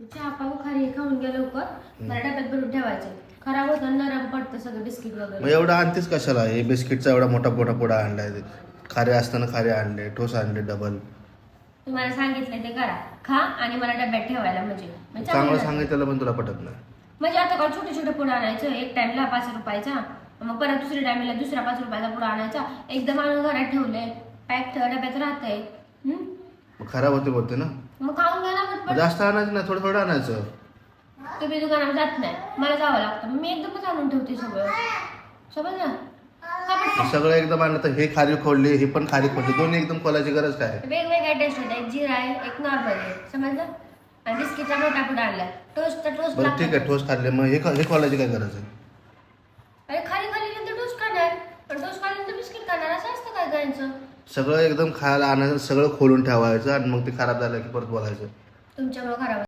चहा पाव खारी खाऊन घ्या लवकर मला डब्यात भरून ठेवायचं. खराब होतं नरम पडतं सगळं बिस्किट मग वगैरे एवढं आणतेच कशाला? हे बिस्किटचा एवढा मोठा मोठा पुडा आणलाय. खारे असताना खारे आणले ठोस आणले डबल तुम्हाला सांगितलं ते करा. खा आणि मला डब्यात ठेवायला म्हणजे. चांगलं चांगलं सांगितलं पण तुला पटत नाही. म्हणजे आता काय छोटे छोटे पुढे आणायचं एक टाइमला पाच रुपयाचा. मग परत दुसऱ्या टाइमला दुसरा पाच रुपयाचा पुढे आणायचा. एकदम आणून घरात ठेवले पॅक डब्यात राहतंय. हम्म? मग खराब होते बोलते ना. मग खाऊन जास्त आणायचं ना थोडं थोडं आणायचं. तुम्ही दुकानात जात नाही. मला जावं लागतं. मी एकदमच आणून ठेवते सगळं. समजलं? सगळं एकदम आणलं तर हे खारी खोडली हे पण खारी खोडली. दोन्ही एकदम खोलायची गरज काय? वेगवेगळ्या टेस्ट आहेत एक जिरा आहे एक नॉर्मल आहे. समजलं? आणि बिस्किटचा मोठा पुढे आणलाय टोस्ट तर टोस्ट बरं ठीक आहे ठोस खाल्ले. मग हे हे खोलायची काय गरज आहे? अरे खाली खाली नंतर टोस्ट खाणार. पण टोस्ट खाल्यानंतर बिस्किट खाणार. असं असतं काय गायचं? सगळं एकदम खायला आणायचं सगळं खोलून ठेवायचं आणि मग ते खराब झालं की परत बोलायचं. तुमच्यामुळे घरावर.